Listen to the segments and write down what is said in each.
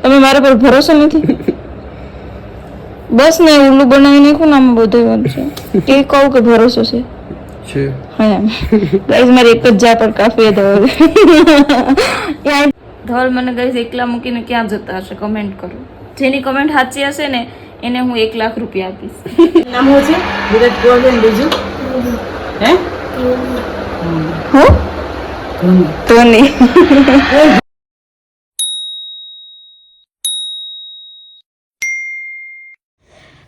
તમે મારા પર ભરોસો નથી બસ ને ઉલ્લુ બનાવી નાખું ને આમાં બધું વાત છે એ કહું કે ભરોસો છે છે હા ગાઈઝ મારી એક જ જા પર કાફી ધવલ ક્યાં ધવલ મને ગાઈઝ એકલા મૂકીને ક્યાં જતા હશે કમેન્ટ કરો જેની કમેન્ટ સાચી હશે ને એને હું એક લાખ રૂપિયા આપીશ નામ હું છે વિરાટ કોહલી બીજું હે હું ધોની ધોની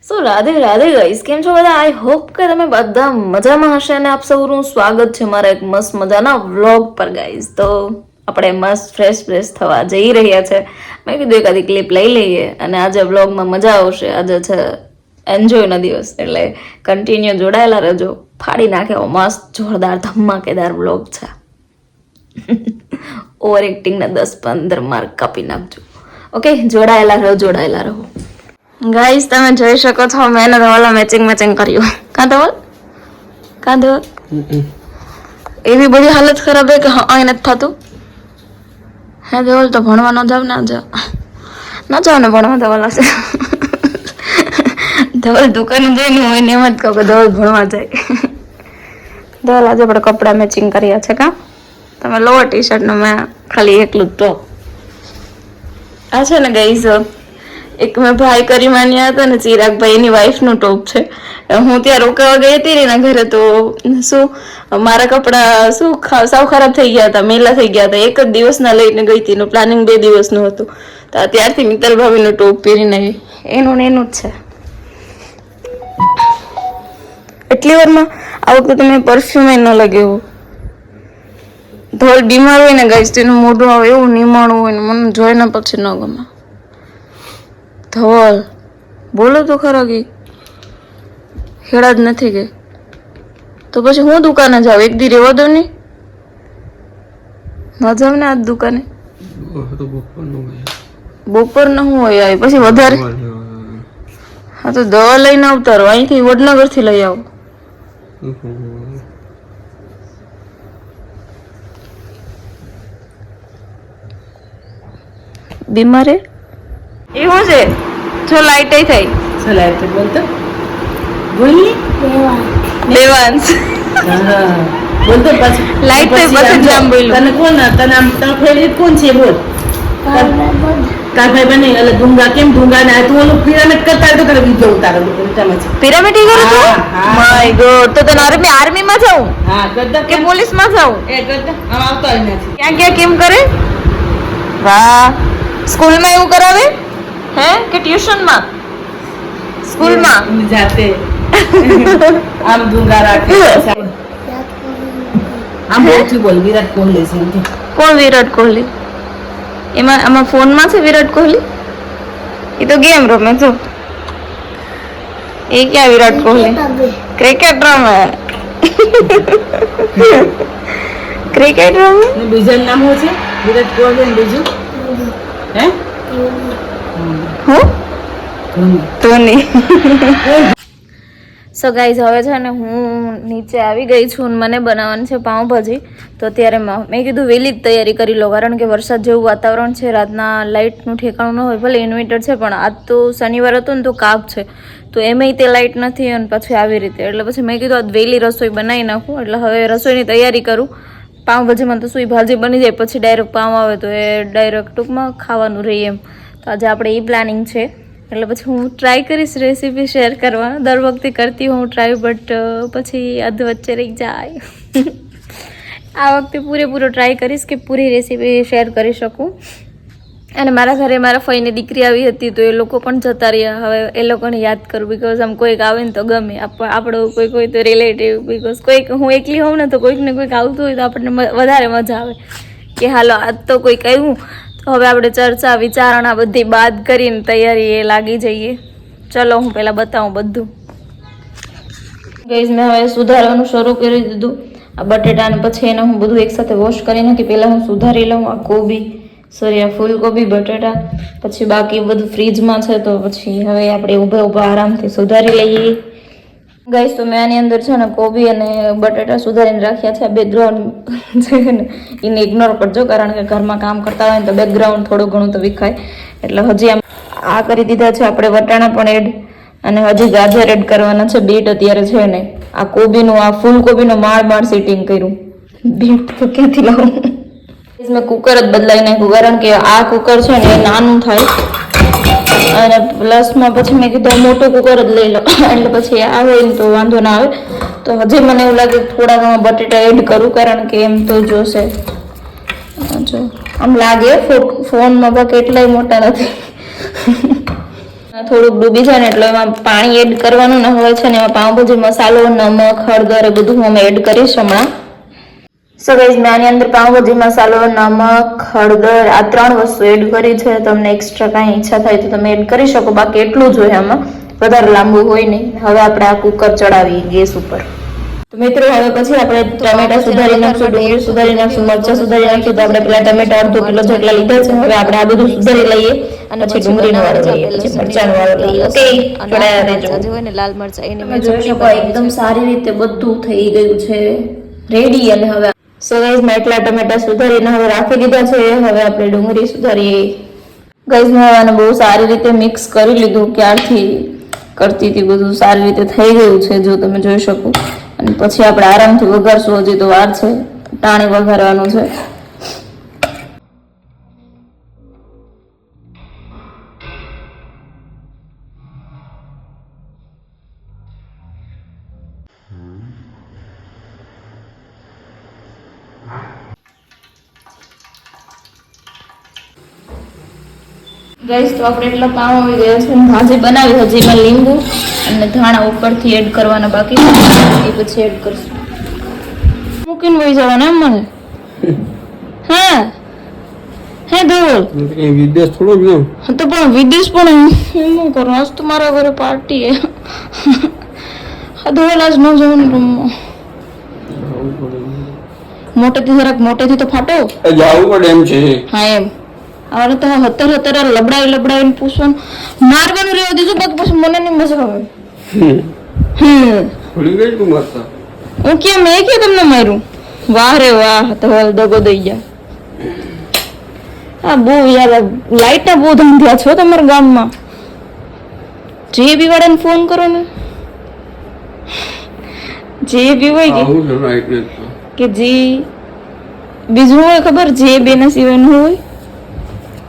સો રાધે રાધે ગાઈસ કેમ છો બધા? આઈ હોપ કે તમે બધા મજામાં હશે અને આપ સૌનું સ્વાગત છે મારા એક મસ્ત મજાના વ્લોગ પર ગાઈસ તો આપણે મસ્ત ફ્રેશ ફ્રેશ થવા જઈ રહ્યા છે. મેં કીધું એકાદી ક્લિપ લઈ લઈએ અને આજે વ્લોગમાં મજા આવશે. આજે છે એન્જોયના દિવસ, એટલે કન્ટિન્યુ જોડાયેલા રહેજો. ફાડી નાખે મસ્ત જોરદાર ધમાકેદાર વ્લોગ છે. ઓવર એક્ટિંગના દસ પંદર માર્ક કાપી નાખજો. ઓકે જોડાયેલા રહો જોડાયેલા રહો. ગાઈસ તમે જોઈ શકો છો મેં ને ધવલ મેચિંગ મેચિંગ કર્યું. કાં ધવલ? કાં ધવલ? એવી બધી હાલત ખરાબ હે કે હા નથી થતું. હે ધવલ તો ભણવા ન જાવ ના જાવ. ન જાવ ને ભણવા ધવલ હશે ધવલ દુકાને જઈને હું એને એમ જ કહું કે ધવલ ભણવા જાય. ધવલ આજે આપણે કપડાં મેચિંગ કર્યા છે કા? તમે લોઅર ટી શર્ટ ને મેં ખાલી એકલું ટોપ આ છે ને ગઈઝ એક મેં ભાઈ કરી માન્યા હતા ને ચિરાગભાઈ એની વાઈફનું ટોપ છે. હું ત્યાં રોકાવા ગઈ હતી ને એના ઘરે તો શું, મારા કપડાં શું સાવ ખરાબ થઈ ગયા હતા, મેલા થઈ ગયા હતા. એક જ દિવસના લઈને ગઈ હતી એનું પ્લાનિંગ બે દિવસનું હતું. તો ત્યારથી મિત્તલ ભાભીનું ટોપ પહેરીને એનું ને એનું જ છે. એટલી વારમાં આ વખતે તમે પરફ્યુમ ન લગાવ્યું ધોલ બીમાર હોય ને ગાઈસ તેનું મોઢું આવે એવું નિમાણું હોય ને મને જોઈને પછી ન ગમે. ધવલ. બોલો તો ખરા કે. હેડા જ નથી કે. તો પછી હું દુકાને જાઉં? એક દી રેવા દો ને. ન જાવ ને આજ દુકાને. બપોર ન હું હોય આવી? પછી વધારે? હા. તો દવા લઈને આવતા રહો. અહીંથી વડનગરથી લઈ આવો. બીમારે એવું છે? છો લાઈટ થઈ. છો તો. બોલતો બોલી દેવાંશ બોલતો પછી લાઈટ થઈ પછી જામ બોલ્યો. તને કોણ તને આમ તારો ફેવરિટ કોણ છે બોલ. તાર ભાઈ બને એટલે ડુંગા કેમ ડુંગા ને તું ઓલું પિરામિડ કરતા તો તારે બીજો ઉતારો પિરામિડ કરું હા. માય ગોડ તો તને આર્મી આર્મી માં જાઉં? હા કરતા કે પોલીસમાં જાઉં? એ કરતા આમ આવતો જ નથી ક્યાં ક્યાં કેમ કરે? વાહ. સ્કૂલમાં એવું કરાવે? હે? કે ટ્યુશનમાં સ્કૂલમાં જાતે. આમ ડુંગા રાખે. આમ બોલથી બોલ વિરાટ કોહલી છે કોણ વિરાટ કોહલી? એમાં આમાં ફોનમાં છે વિરાટ કોહલી? એ તો ગેમ રમે છો એ ક્યાં વિરાટ કોહલી? ક્રિકેટ રમે. ક્રિકેટ રમે? બીજાનું નામ શું છે? વિરાટ કોહલી બીજું? હું? ધોની. સો ગાઈઝ હવે છે ને હું નીચે આવી ગઈ છું મને બનાવવાની છે પાઉંભાજી. તો ત્યારે મેં કીધું વહેલી જ તૈયારી કરી લો કારણ કે વરસાદ જેવું વાતાવરણ છે, રાતના લાઇટનું ઠેકાણું ન હોય, ભલે ઇન્વર્ટર છે, પણ આજ તો શનિવાર હતો ને તો કાપ છે. તો એમાંય તે લાઇટ નથી અને પછી આવી રીતે. એટલે પછી મેં કીધું આજ વહેલી રસોઈ બનાવી નાખું, એટલે હવે રસોઈની તૈયારી કરું. પાઉંભાજીમાં તો સુઈ ભાજી બની જાય, પછી ડાયરેક્ટ પાઉં આવે તો એ ડાયરેક્ટ ટૂંકમાં ખાવાનું રહે એમ. તો આજે આપણે એ પ્લાનિંગ છે. એટલે પછી હું ટ્રાય કરીશ રેસીપી શેર કરવા દર વખતે કરતી હું ટ્રાય બટ પછી અધ વચ્ચે રહી જાય. આ વખતે પૂરેપૂરો ટ્રાય કરીશ કે પૂરી રેસીપી શેર કરી શકું. અને મારા ઘરે મારા ફઈની દીકરી આવી હતી તો એ લોકો પણ જતા રહ્યા. હવે એ લોકોને યાદ કરું બિકોઝ આમ કોઈક આવે ને તો ગમે. આપ- આપણો કોઈ કોઈ તો રિલેટિવ બિકોઝ કોઈક, હું એકલી હોઉં ને તો કોઈક ને કોઈક આવતું હોય તો આપણને વધારે મજા આવે. કે હાલો, આજ તો કોઈક આવ્યું હવે આપણે ચર્ચા, વિચારણા બધી બાદ કરીને તૈયારી એ લાગી જઈએ. ચલો, હું પહેલાં બતાવું બધું. ગઈઝ મેં હવે સુધારવાનું શરૂ કરી દીધું. આ બટેટાને પછી એને હું બધું એકસાથે વોશ કરી નાખી. પહેલાં હું સુધારી લઉં આ કોબી. સોરી આ ફૂલકોબી, બટેટા. પછી બાકી બધું ફ્રીજમાં છે તો પછી હવે આપણે ઊભા ઊભા આરામથી સુધારી લઈએ. ગાઈસ, તો મેં આની અંદર છે ને કોબી અને બટાટા સુધારીને રાખ્યા છે. બેકગ્રાઉન્ડ છે ને, એને ઇગ્નોર કરજો, કારણ કે ઘરમાં કામ કરતા હોય ને તો બેકગ્રાઉન્ડ થોડું ઘણું તો વિખાય. એટલે હજી આમ આ કરી દીધા છે આપણે વટાણા પણ એડ અને હજી ગાજર એડ કરવાના છે. બીટ અત્યારે છે ને, આ કોબીનું, આ ફૂલ કોબીનું માળ માળ સીટિંગ કર્યું. બીટ તો ક્યાંથી લાવું? મેં કુકર જ બદલાવી નાખ્યું, કારણ કે આ કુકર છે ને એ નાનું થાય. અને પ્લસમાં પછી મેં કીધું મોટું કુકર જ લઈ લો. એટલે પછી આવે ને તો વાંધો ના આવે. તો હજી મને એવું લાગે થોડા બટેટા એડ કરું, કારણ કે એમ તો જોશે. જો, આમ લાગે ફોનમાં બા કેટલાય મોટા નથી. થોડુંક ડૂબી જાય ને એટલે એમાં પાણી એડ કરવાનું ને હવે છે ને એમાં પાઉંભાજી, મસાલો, નમક, હળદર એ બધું અમે એડ કરીશ હમણાં. સો ગાઈઝ મેં આની અંદર પાઉંભાજી મસાલો નમક હળદર આ ત્રણ વસ્તુ એડ કરી છે. તમને એક્સ્ટ્રા કાંઈ ઈચ્છા થાય તો તમે એડ કરી શકો. બાકી એટલું જ હોય આમાં. વધારે લાંબુ હોય નહીં. હવે આપણે આ કુકર ચડાવી ગેસ ઉપર. તો મિત્રો હવે પછી આપણે ટમેટા સુધારી નાખશું ડુંગળી સુધારી નાખશું મરચાં સુધારી નાખશું. તો આપણે પેલા ટમેટા અડધો કિલો જેટલા લીધા છે. હવે આપણે આ બધું સુધારી લઈએ અને પછી ડુંગળીનો વાળો લઈએ. પછી મરચાંનો વાળો લઈએ. ઓકે જોડાયા રહેજો. હોય ને લાલ મરચા એને જોઈ શકો એકદમ સારી રીતે બધું થઈ ગયું છે. રેડી અને હવે સો ગાઈઝ મેં એટલા ટમેટા સુધારીને હવે રાખી દીધા છે. હવે આપણે ડુંગળી સુધારીએ. ગાઈઝ મેં આને બહુ સારી રીતે મિક્સ કરી લીધું. ક્યારથી કરતી હતી બધું સારી રીતે થઈ ગયું છે, જો તમે જોઈ શકો. અને પછી આપણે આરામથી વઘારશું. હજી તો વાર છે. ટાણી વઘારવાનું છે. ગાઈસ તો આપણે એટલા પાવ આવી ગયા છે. ભાજી બનાવી હજી એમાં લીંબુ અને ધાણા ઉપરથી એડ કરવાના બાકી એ પછી એડ કરશું. મૂકીને વહી જવાના એમ મને? હા. હે ધોલ વિદેશ થોડો ગયો તો પણ વિદેશ પણ શું કરું? આજ તો મારા ઘરે પાર્ટી હે. હા ધોલ આજ ન જવાનું રમવા. મોટેથી જરાક મોટેથી તો ફાટો. જવું પડે એમ છે. હા એમ. હવે તો હતર હતર લબડાવી લબડાવીને પૂછવાનું. મારવાનું રહેવા દીધું બાકી પછી મને નહીં મજા આવે. હમ. હમ. ભૂલી ગઈ તું મારતા. હું કેમ મેં કે તમને માર્યું? વાહ રે વાહ તો દગો દઈ ગયા. આ બહુ યાર લાઈટ ના બહુ ધંધ્યા છો તમારા ગામમાં. જે બી વાળાને ફોન કરો ને. જે બી હોય કે. કે જે બીજું હોય ખબર? જે બે ના સિવાયનું હોય.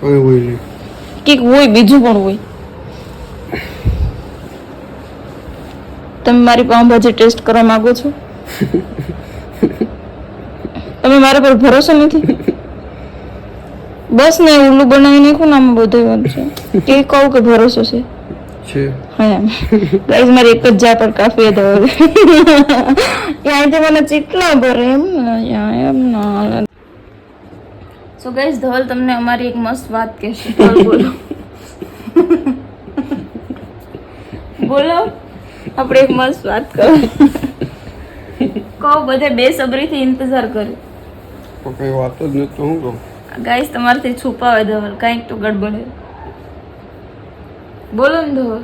કઈ હોય નહીં કે હોય બીજું પણ હોય. તમે મારી પાઉંભાજી ટેસ્ટ કરવા માંગો છો? તમે મારા પર ભરોસો નથી? બસ ને ઉલ્લુ બનાવી નાખું ને આમાં બધું વાત છે. કે કહું કે ભરોસો છે. છે. હા એમ. ગાઈઝ મારી એક જ જા પર કાફી દવા ત્યાંથી મને ચીટલા ભરે એમ ને એમ ના સો ગાઈઝ ધવલ તમને અમારી એક મસ્ત વાત કહેશે. ધવલ બોલો. બોલો. આપણે એક મસ્ત વાત કરો. કહો બધે બેસબરીથી ઇંતજાર કર્યો. તો કઈ વાત જ નથી હું કહું? ગાઈસ તમારથી છુપાવે ધવલ. કંઈક તો ગડબડે બોલો ને ધવલ.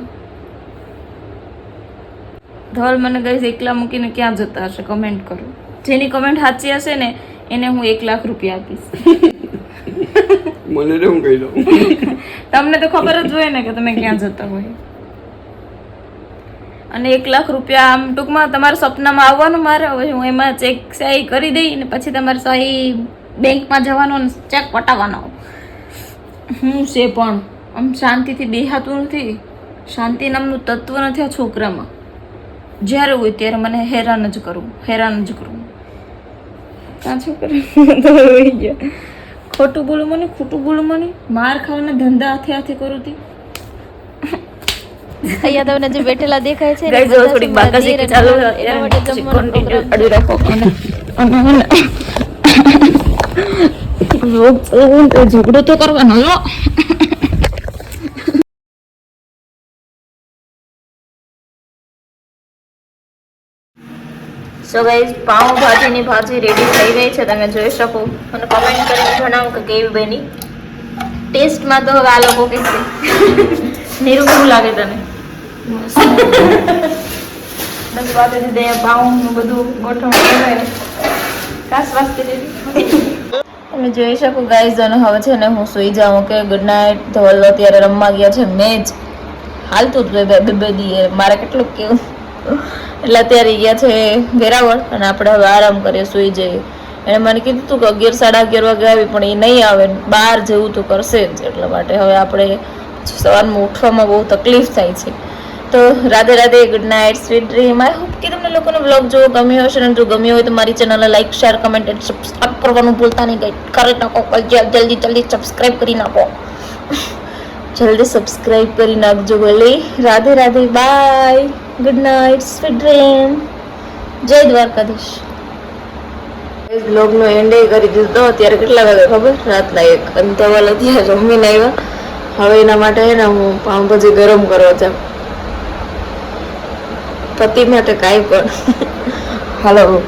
ધવલ મને ગાઈસ એકલા મૂકીને ક્યાં જતા હશે? કમેન્ટ કરો. જેની કમેન્ટ સાચી હશે ને એને હું એક લાખ રૂપિયા આપીશ. મને હું કહી દઉં તમને તો ખબર જ હોય ને કે તમે ક્યાં જતા હોય. અને એક લાખ રૂપિયા આમ ટૂંકમાં તમારા સપનામાં આવવાનું મારે, હવે હું એમાં ચેક સહી કરી દઈ ને પછી તમારે સહી બેંકમાં જવાનો ચેક પટાવવાનો. હું છે પણ, આમ શાંતિથી બેહાતું નથી. શાંતિ નામનું તત્વ નથી આ છોકરામાં. જ્યારે હોય ત્યારે મને હેરાન જ કરવું હેરાન જ કરું. કાં છોકરા? ખોટું બોલું મને ખોટું બોલું મને? માર ખાવાના ધંધા હાથે હાથે કરું તી. અહીંયા તમને જે બેઠેલા દેખાય છે ગાઈસ થોડીક બાકાજી દીર ચાલુ એના માટે જમવાનો અડી રાખો. અને અને અને લોક ચાલવું તો ઝઘડો તો કરવાનો સો ગાઈઝ પાઉં ભાજીની ભાજી રેડી થઈ ગઈ છે. તમે જોઈ શકો. અને કમેન્ટ કરીને જણાવો કે કેવી બની. ટેસ્ટમાં તો હવે આ લોકો કહેશે નીરું કેવું લાગે તને? બસ વાત હતી દે પાઉંનું બધું ગોઠવણ કરે કાસ વાસ કરી તમે જોઈ શકો ગાઈઝ અને હવે છે ને હું સુઈ જાઉં કે ગુડ નાઇટ ધોલ અત્યારે રમવા ગયા છે. મેચ હાલતું જ બે બે બે દીએ મારે કેટલું કેવું? એટલે અત્યારે ગયા છે વેરાવળ અને આપણે હવે આરામ કરીએ સુઈ જઈએ. એણે મને કીધું હતું કે અગિયાર, સાડા અગિયાર વાગે આવી, પણ એ નહીં આવે બહાર જેવું તો કરશે જ એટલા માટે હવે આપણે સવારમાં ઉઠવામાં બહુ તકલીફ થાય છે. તો Radhe Radhe good night sweet dream I hope કે તમને લોકોનો બ્લોગ જોવો ગમ્યો હશે અને જો ગમ્યો હોય તો મારી ચેનલને like share comment and subscribe કરવાનું ભૂલતા નહીં કરી નાખો, જલ્દી જલ્દી સબસ્ક્રાઇબ કરી નાખો. જલ્દી સબસ્ક્રાઈબ કરી નાખજો ભલે Radhe Radhe bye good night sweet dream જય દ્વારકાધીશ. બ્લોગનો એન્ડ કરી દીધો. અત્યારે કેટલા વાગે ખબર? રાતના એક. અંતવાલ અત્યારે રમીને આવ્યા. હવે એના માટે હે ને હું પાઉંભાજી ગરમ કરવા જાઉં. પતિ માટે કાંઈ પણ. હાલો.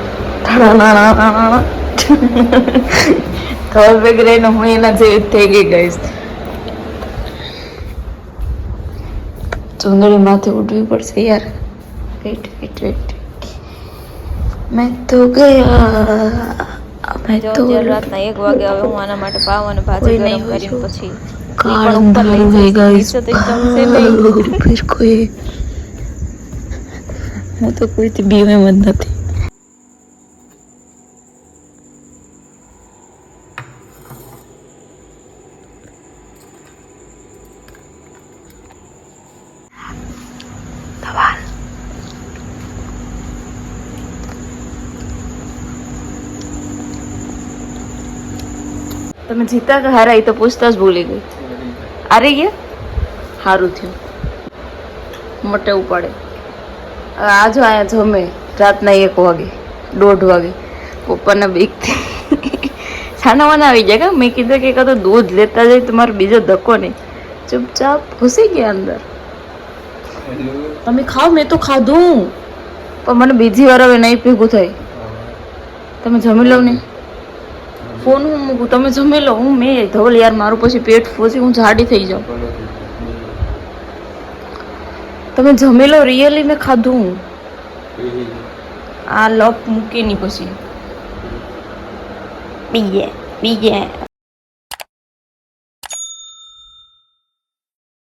ખબર રહીને હું એના જેવી થઈ ગઈ ગઈશ સુંદરી માથે ઉડવી પડશે યાર. વેટ વેટ વેટ મેં તો ગયા. મેં તો રાતના એક વાગે હવે હું આના માટે પાવ અને ભાજી ગરમ કરીને પછી કાર ઉપર લઈ જઈ ફિર કોઈ હું તો કોઈથી બીવે મત નથી. જીતા કે હારા એ તો પૂછતા જ ભૂલી ગઈ. હારી ગયા? સારું થયું. મોટે ઉપાડે. આ જો અહીંયા જમે રાતના એક વાગે દોઢ વાગે. પપ્પાને બીકથી છાનાવાના આવી જાય કે? મેં કીધું કે કાં તો દૂધ લેતા જાય તમારો બીજો ધક્કો નહીં. ચૂપચાપ ઘૂસી ગયા અંદર. તમે ખાઓ મેં તો ખાધું. પણ મને બીજી વાર હવે નહીં ભેગું થાય. તમે જમી લો ને. ફોન હું મૂકું. તમે જમી લો હું મેં ધવલ યાર, મારું પછી પેટ પછી હું જાડી થઈ જાઉં. તમે જમી લો રિયલી મેં ખાધું. આ લપ મૂકે નહીં પછી. બીજે બીજે.